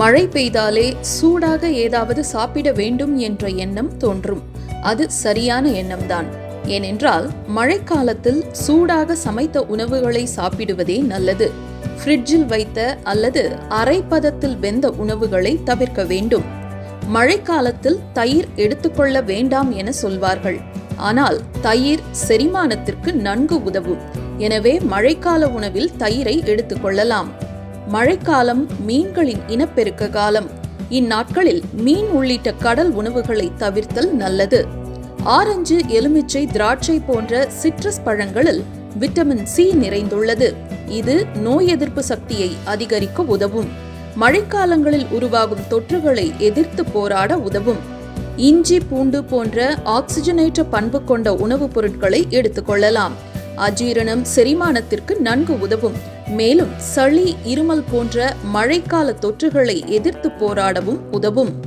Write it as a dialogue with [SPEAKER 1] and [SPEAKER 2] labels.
[SPEAKER 1] மழை பெய்தாலே சூடாக ஏதாவது சாப்பிட வேண்டும் என்ற எண்ணம் தோன்றும். அது சரியான எண்ணம்தான். ஏனென்றால் மழைக்காலத்தில் சூடாக சமைத்த உணவுகளை சாப்பிடுவதே நல்லது. ஃப்ரிட்ஜில் வைத்த அல்லது அரைப்பதத்தில் வெந்த உணவுகளை தவிர்க்க வேண்டும். மழைக்காலத்தில் தயிர் எடுத்துக்கொள்ள வேண்டாம் என சொல்வார்கள். ஆனால் தயிர் செரிமானத்திற்கு நன்கு உதவும். எனவே மழைக்கால உணவில் தயிரை எடுத்துக்கொள்ளலாம் மழைக்காலம் மீன்களின் இனப்பெருக்க காலம். இந்நாட்களில் மீன் உள்ளிட்ட கடல் உணவுகளை தவிர்த்தல் நல்லது. ஆரஞ்சு எலுமிச்சை திராட்சை போன்ற சிட்ரஸ் பழங்களில் விட்டமின் சி நிறைந்துள்ளது. இது நோய் எதிர்ப்பு சக்தியை அதிகரிக்க உதவும். மழைக்காலங்களில் உருவாகும் தொற்றுகளை எதிர்த்து போராட உதவும். இஞ்சி பூண்டு போன்ற ஆக்சிஜனேற்ற பண்பு கொண்ட உணவுப் பொருட்களை எடுத்துக்கொள்ளலாம் அஜீரணம் செரிமானத்திற்கு நன்கு உதவும். மேலும் சளி இருமல் போன்ற மழைக்கால தொற்றுகளை எதிர்த்து போராடவும் உதவும்.